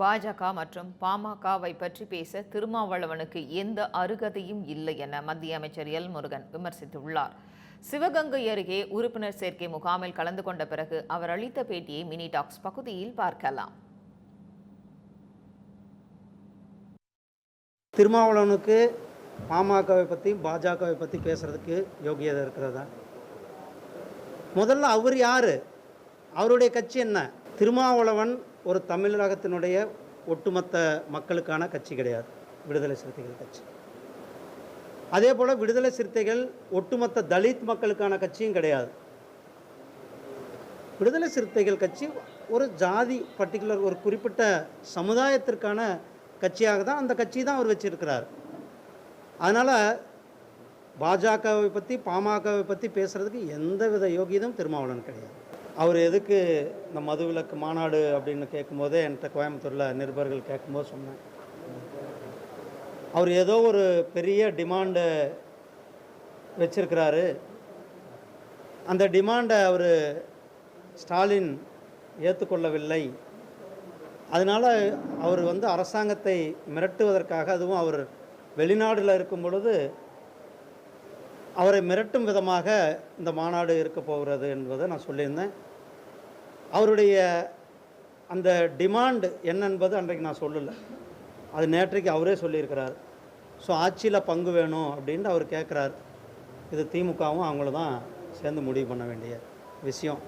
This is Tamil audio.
பாஜக மற்றும் பாமகவை பற்றி பேச திருமாவளவனுக்கு எந்த அருகதையும் இல்லை என மத்திய அமைச்சர் எல் முருகன் விமர்சித்துள்ளார். சிவகங்கை அருகே உறுப்பினர் சேர்க்கை முகாமில் கலந்து கொண்ட பிறகு அவர் அளித்த பேட்டியை மினி டாக்ஸ் பகுதியில் பார்க்கலாம். திருமாவளவனுக்கு பாமகவை பற்றி பாஜகவை பற்றி பேசுகிறதுக்கு யோகியதை இருக்கிறதா? முதல்ல அவர் யார்? அவருடைய கட்சி என்ன? திருமாவளவன் ஒரு தமிழகத்தினுடைய ஒட்டுமொத்த மக்களுக்கான கட்சி கிடையாது. விடுதலை சிறுத்தைகள் கட்சி. அதே போல் விடுதலை சிறுத்தைகள் ஒட்டுமொத்த தலித் மக்களுக்கான கட்சியும் கிடையாது. விடுதலை சிறுத்தைகள் கட்சி ஒரு ஜாதி பர்டிகுலர் ஒரு குறிப்பிட்ட சமுதாயத்திற்கான கட்சியாக தான் அந்த கட்சி தான் அவர் வச்சிருக்கிறார். அதனால் பாஜகவை பற்றி பாமகவை பற்றி பேசுகிறதுக்கு எந்த வித யோகியதும் திருமாவளவன் கிடையாது. அவர் எதுக்கு இந்த மதுவிலக்கு மாநாடு அப்படின்னு கேட்கும்போதே என்கிட்ட கோயம்புத்தூரில் நிருபர்கள் கேட்கும்போது சொன்னேன். அவர் ஏதோ ஒரு பெரிய டிமாண்டை வச்சிருக்கிறாரு. அந்த டிமாண்டை அவர் ஸ்டாலின் ஏற்றுக்கொள்ளவில்லை அதனால் அவர் வந்து அரசாங்கத்தை மிரட்டுவதற்காக அதுவும் அவர் வெளிநாட்டில் இருக்கும் பொழுது அவரை மிரட்டும் விதமாக இந்த மாநாடு இருக்க போகிறது என்பதை நான் சொல்லியிருந்தேன். அவருடைய அந்த டிமாண்டு என்ன என்பது அன்றைக்கு நான் சொல்லலை. அது நேற்றைக்கு அவரே சொல்லியிருக்கிறார். ஸோ ஆட்சியில் பங்கு வேணும் அப்படின்ட்டு அவர் கேட்குறாரு. இது திமுகவும் அவங்கள தான் சேர்ந்து முடிவு பண்ண வேண்டிய விஷயம்.